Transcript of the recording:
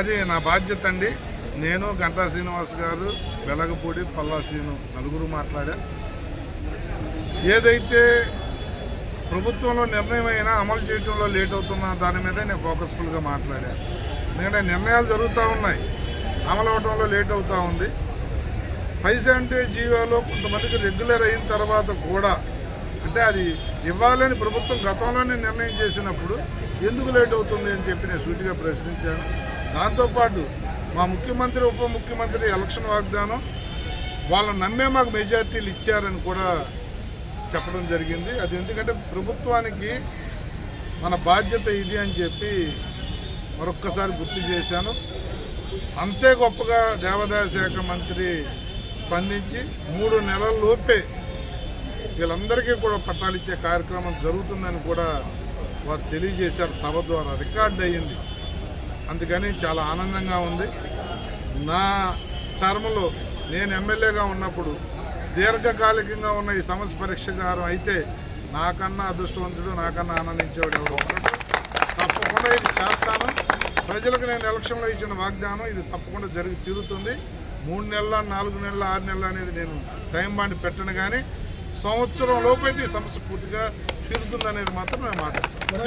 అది నా బాధ్యత అండి. నేను గంటా శ్రీనివాస్ గారు వెలగపూడి పల్లా శ్రీను నలుగురు మాట్లాడా. ఏదైతే ప్రభుత్వంలో నిర్ణయం అయినా అమలు చేయడంలో లేట్ అవుతున్న దాని మీద నేను ఫోకస్ఫుల్గా మాట్లాడా ఎందుకంటే నిర్ణయాలు జరుగుతూ ఉన్నాయి. అమలు అవడంలో లేట్ అవుతూ ఉంది. పైసా అంటే జీవోలో కొంతమందికి రెగ్యులర్ అయిన తర్వాత కూడా అంటే అది ఇవ్వాలని ప్రభుత్వం గతంలోనే నిర్ణయం చేసినప్పుడు ఎందుకు లేట్ అవుతుంది అని చెప్పి నేను సూటిగా ప్రశ్నించాను. దాంతోపాటు మా ముఖ్యమంత్రి ఉప ముఖ్యమంత్రి ఎలక్షన్ వాగ్దానం వాళ్ళని నమ్మే మాకు మెజార్టీలు ఇచ్చారని కూడా చెప్పడం జరిగింది. అది ఎందుకంటే ప్రభుత్వానికి మన బాధ్యత ఇది అని చెప్పి మరొక్కసారి గుర్తు చేశాను. అంతే గొప్పగా దేవాదాయ శాఖ మంత్రి స్పందించి మూడు నెలల లోపే వీళ్ళందరికీ కూడా పట్టాలిచ్చే కార్యక్రమం జరుగుతుందని కూడా వారు తెలియజేశారు. సభ ద్వారా రికార్డ్ అయ్యింది. అందుకని చాలా ఆనందంగా ఉంది. నా టర్మ్లో నేను ఎమ్మెల్యేగా ఉన్నప్పుడు దీర్ఘకాలికంగా ఉన్న ఈ సమస్య పరిష్కారం అయితే నాకన్నా అదృష్టవంతుడు నాకన్నా ఆనందించేవాడు ఎవరు తప్పకుండా ఇది చేస్తాను. ప్రజలకు నేను ఎలక్షన్లో ఇచ్చిన వాగ్దానం ఇది తప్పకుండా జరిగి తీరుతుంది. మూడు నెలల నాలుగు నెలల ఆరు నెలల అనేది నేను టైం బాండ్ పెట్టను కానీ సంవత్సరం లోపైతే ఈ సమస్య పూర్తిగా తిరుగుతుంది అనేది మాత్రం నేను మాట్లాడతాను